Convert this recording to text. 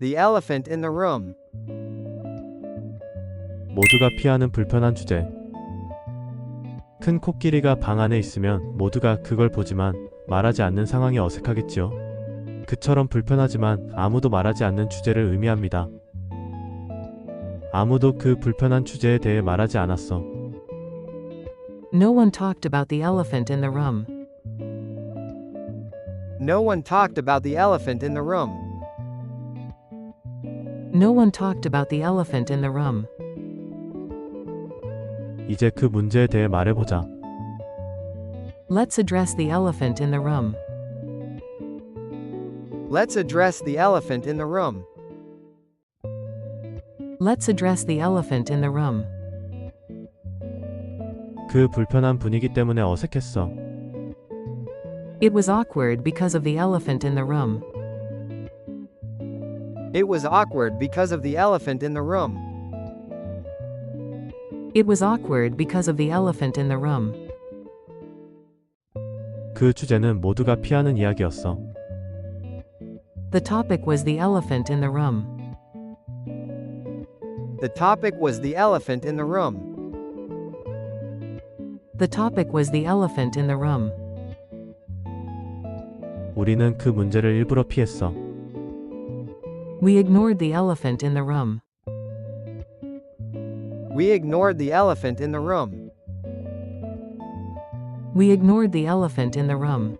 The elephant in the room. 모두가 피하는 불편한 주제. 큰 코끼리가 방 안에 있으면 모두가 그걸 보지만 말하지 않는 상황이 어색하겠지요. 그처럼 불편하지만 아무도 말하지 않는 주제를 의미합니다. 아무도 그 불편한 주제에 대해 말하지 않았어. No one talked about the elephant in the room. No one talked about the elephant in the room. No one talked about the elephant in the room. 이제 그 문제에 대해 말해보자. Let's address the elephant in the room. Let's address the elephant in the room. Let's address the elephant in the room. 그 불편한 분위기 때문에 어색했어. It was awkward because of the elephant in the room. It was awkward because of the elephant in the room. It was awkward because of the elephant in the room. 그 주제는 모두가 피하는 이야기였어. The topic was the elephant in the room. The topic was the elephant in the room. The topic was the elephant in the room. 우리는 그 문제를 일부러 피했어. We ignored the elephant in the room. We ignored the elephant in the room. We ignored the elephant in the room.